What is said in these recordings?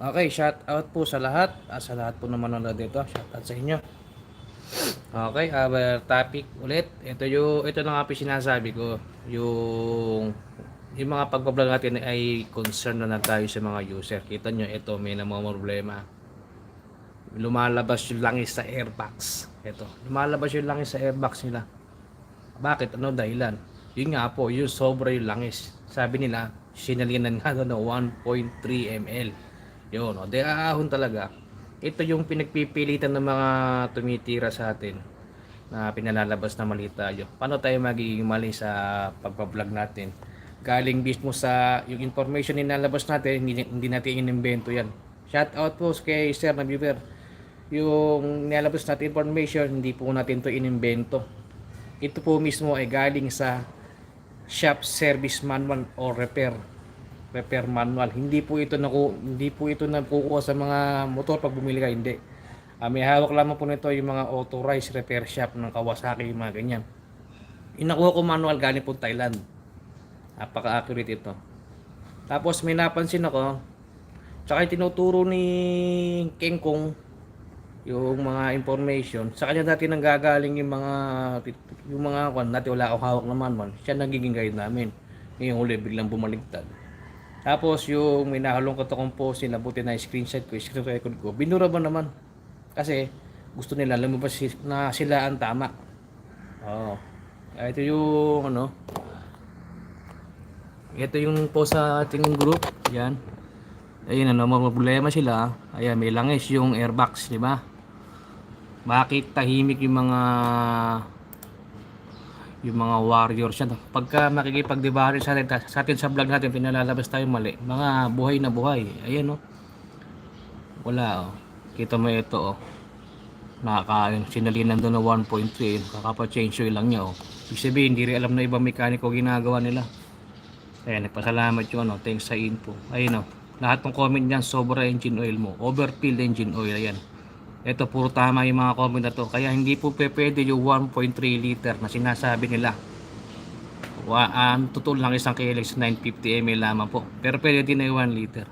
Okay, shout out po sa lahat. Ah, sa lahat po naman nanonood dito. Shout out sa inyo. Okay, our topic ulit. Ito yung ito na nga po sinasabi ko. Yung yung mga pagbablog natin ay concern na na tayo sa mga user. Kita nyo, ito may na mga problema. Lumalabas yung langis sa airbox. Ito, lumalabas yung langis sa airbox nila. Bakit? Ano dahilan? Yun nga po, yung sobra yung langis. Sabi nila, sinalinan nga ng 1.3 ml. Yun, o, di aahon talaga. Ito yung pinagpipilitan ng mga tumitira sa atin na pinalalabas na mali tayo. Paano tayo magiging mali sa pagbablog natin? Galing mismo sa yung information na nilalabas natin, hindi, hindi natin inimbento yan. Shout out po kay Sir na viewer. Yung nilalabas natin information, hindi po natin to inimbento. Ito po mismo ay galing sa shop service manual or repair repair manual. Hindi po ito naku, hindi po ito nakukuha sa mga motor pag bumili ka, hindi. Ah, may hawak lamang po nito yung mga authorized repair shop ng Kawasaki, yung mga ganyan. Inakuha ko manual galing po Thailand. Napaka-accurate ito. Tapos may napansin ako, tsaka tinuturo ni King Kong, yung mga information, sa kanya dati nang gagaling yung mga yung mga kwan, dati wala akong hawak na manual, siya nagiging guide namin. Ngayong huli, biglang bumaligtad. Tapos yung may nahalong ko akong post nila, buti na screenshot ko, screen record ko, binura ba naman? Kasi gusto nila lumabas na sila ang tama. Oo. Ah, Ito yung ano, ito yung post sa ating group, yan. Ayun ano, mga problema sila. Ayan, may langis yung airbox, di ba? Bakit tahimik yung mga yung mga warriors yan. Pagka makikipagdebate sa atin, sa atin sa vlog natin, pinalalabas tayo mali. Mga buhay na buhay. Ayan oh. Wala oh. Kita mo ito oh. Nakaka, sinalinan doon na 1.3. Kakapa-change oil lang niya oh. Ibig sabihin, hindi rin alam na ibang mekaniko ginagawa nila. Ayan, nagpasalamat yun oh. Thanks sa info. Ayun oh. Lahat ng comment niyan, sobra engine oil mo. Overfilled engine oil. Ayan. Ito puro tama yung mga comment na to. Kaya hindi po pwede yung 1.3 liter na sinasabi nila. Wa, ang totoo lang isang KLX 950 ml lamang po. Pero pwede din na yung 1 liter.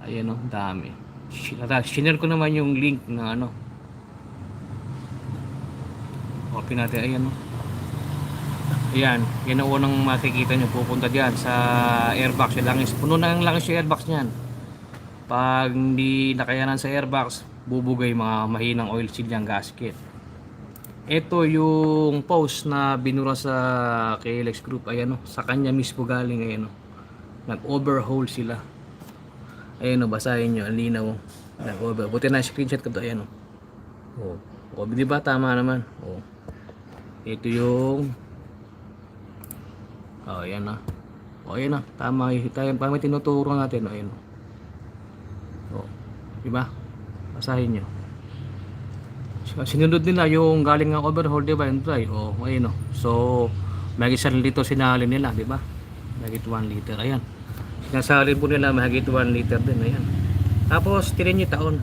Ayan o, dami. Shinara- Shinare ko naman yung link na ano. Copy natin. Ayan o. Ayan, yan ang unang makikita nyo. Pupunta dyan sa airbox. Yung langis. Puno na ang langis yung airbox niyan. Pag hindi nakayanan sa airbox, bubugay mga mahinang oil seal yung gasket. Ito yung post na binura sa KLX Group. Ayan o, sa kanya mismo galing. Ayan o. Nag-overhaul sila. Ayan o, basahin nyo. Ang linaw. Nag-over. Buti na screenshot ko to. Ayan o. Oh. O, di ba? Tama naman. O. Ito yung Oh, ayan na. Oh, ayan na. Tama. Tayo pa may tinuturo natin. Oh, ayan. Oh. Di ba? Basahin nyo. Sinunod nila yung galing ng overhaul, di ba? Yung try. Oh, ayun oh. So, mahigit 1 liter sinali nila, di ba? Mahigit 1 liter. Ayan. Sinasalin po nila mahigit 1 liter din. Ayan. Tapos, tirin nyo taon.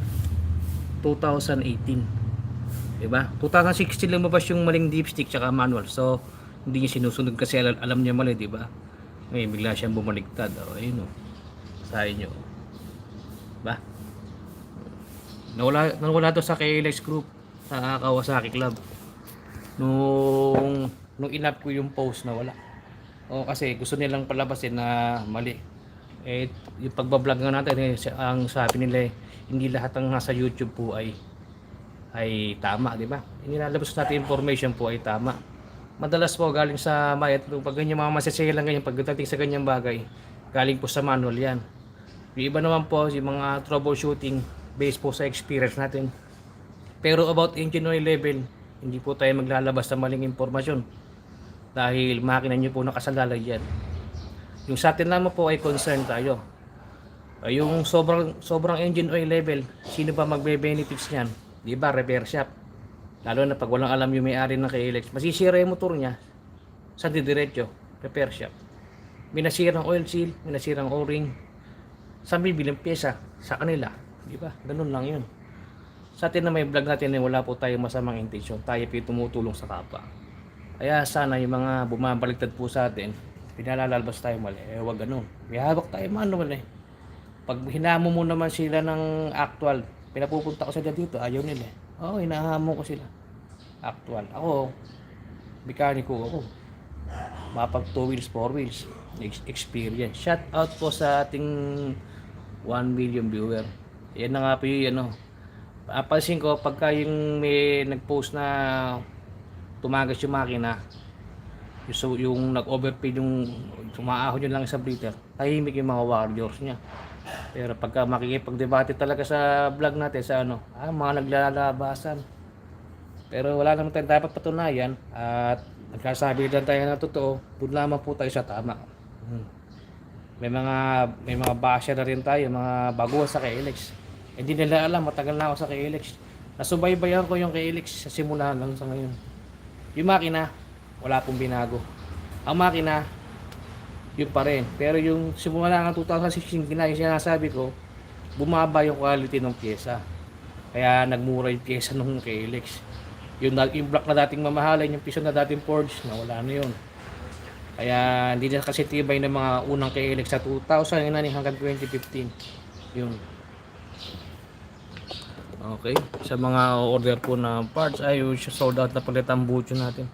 2018. Di ba? 2016 lumabas yung maling dipstick tsaka manual. So, hindi niya sinusunod kasi alam, alam niya mali, di ba? Ngayon, bigla siyang bumaligtad. O, ayun o. Sahin nyo. Ba? Nawala, nawala to sa KLX group sa Kawasaki Club. Nung nung inap ko yung post na wala. O kasi gusto nilang palabasin na mali. Eh yung pagbablog nga natin eh, ang sabi nila eh, hindi lahat ng nasa YouTube po ay ay tama, di ba? Inilalabas natin information po ay tama. Madalas po galing sa mayat, pag ganyan mga masasaya lang ganyan, pagdating sa ganyang bagay, galing po sa manual yan. Yung iba naman po, yung mga troubleshooting based po sa experience natin. Pero about engine oil level, hindi po tayo maglalabas ng maling impormasyon. Dahil makina nyo po nakasalalay yan. Yung sa atin naman po ay concern tayo. Ay, yung sobrang sobrang engine oil level, sino ba magbe-benefits niyan? 'Di ba? Repair shop. Lalo na pag walang alam yung may-ari ng KLX, masisira yung motor niya. Sa didiretso, repair shop. May nasirang oil seal, may nasirang o-ring. Saan bibilang pyesa? Sa kanila. Di? Ganun lang yun. Sa atin na may vlog natin na wala po tayong masamang intensyon. Tayo po tumutulong sa kapwa. Kaya sana yung mga bumabaligtad po sa atin, pinalalabas tayo mali. Eh, wag ganun. May hawak tayo manual eh. Pag hinamo mo naman sila ng actual, pinapupunta ko sila dito, ayaw nila. eh. Oo, hinahamo ko sila. Actual. Ako, mekaniko ako. Mapag 2 wheels, 4 wheels. Ex- Experience. Shout out po sa ating 1 million viewer. Yan na nga po yung ano. Napansin ko, pagka yung may nag-post na tumagas yung makina, so, yung nag-overfeed yung tumaahon yun lang sa breather, tahimik yung mga warriors niya. Pero pagka makikipagdebate talaga sa vlog natin sa ano, ah, mga naglalabasan. Pero wala naman tayong dapat patunayan at nagkasabi lang tayo na totoo, doon lamang po tayo sa tama. Hmm. May mga may mga basya na rin tayo, mga baguhan sa KLX. Hindi nila alam, matagal na ako sa KLX. Nasubaybayan ko yung KLX sa simula lang sa ngayon. Yung makina, wala pong binago. Ang makina, yun pa rin. Pero yung simula ng 2016, gina- yung sinasabi ko, bumaba yung quality ng pyesa. Kaya nagmura yung pyesa ng KLX. Yung, yung block na dating mamahalin, yung piso na dating forged, nawala na yun. Kaya hindi na kasi tibay ng mga unang KLX sa 2000 yun na ni hanggang 2015. Yun. Okay. Sa mga order po na parts ay sold out na palit ang butcho natin.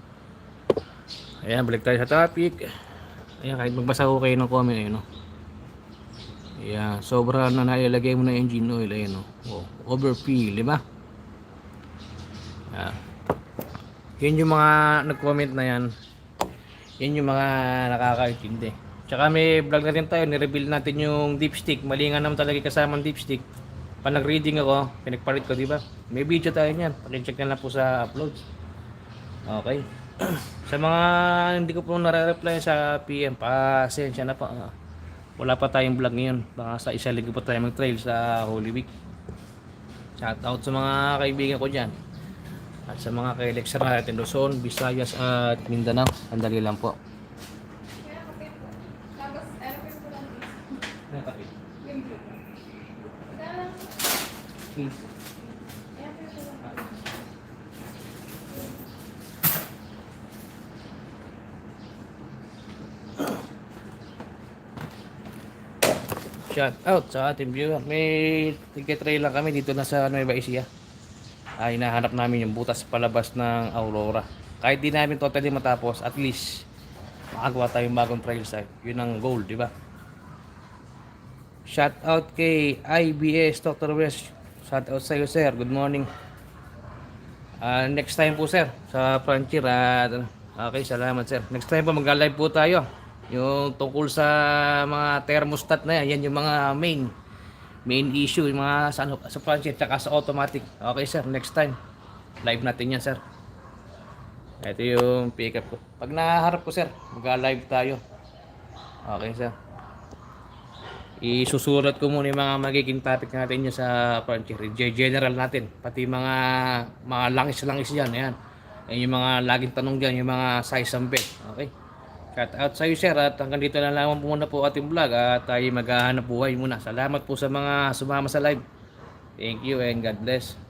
Ayan, balik tayo sa topic. Ayan, kahit magbasa ko kayo ng comment, ayun, no? Ayan, sobra na nailagay mo na engine oil, ayun, no? Oh, overfill, di ba? Ayan. Yun yung mga nag-comment na yan. Yan yung mga nakakaintindi. Tsaka may vlog na rin tayo, nireveal natin yung dipstick. Mali nga naman talaga kasama ang dipstick. Pag nag-reading ako, pinagpalit ko, di ba? May video tayo niyan. Pakicheck na lang po sa uploads. Okay. sa mga hindi ko po nare-reply sa PM, pasensya na po. Ah, Wala pa tayong vlog ngayon. Baka sa isa linggo pa tayo mag-trail sa Holy Week. Shout out sa mga kaibigan ko dyan. At sa mga ka-lecture natin, Luzon, Visayas at Mindanao. Sandali lang po. Kaya kape po. Tapos, ano po po lang is, yung blue. Kaya lang, lang. Shout out sa ating viewer. May ticket trail lang kami dito na sa Nueva Ecija. Ay, hinahanap namin yung butas palabas ng Aurora. Kahit di namin totally matapos, at least makagawa tayong bagong trail site. Yun ang goal, di ba? Shout out kay IBS Dr. West. Shout out sa iyo, sir. Good morning. Ah, next time po, sir, sa Frontier. Ano, okay, salamat, sir. Next time po, mag-live po tayo. Yung tungkol sa mga thermostat na yan, yan yung mga main main issue, yung mga sa, ano, sa Frontier, tsaka sa automatic. Okay, sir, next time. Live natin yan, sir. Ito yung pickup ko. Pag naharap ko, sir, mag-live tayo. Okay, sir. Isusulat ko muna yung mga magiging topic natin yun sa Frontier. General natin. Pati mga mga langis-langis dyan. Ayan. Ayan yung mga laging tanong dyan. Yung mga size ng bed. Okay. Shout out sa iyo, sir. At hanggang dito na lang po muna po ating vlog. At tayo maghahanap buhay muna. Salamat po sa mga sumama sa live. Thank you and God bless.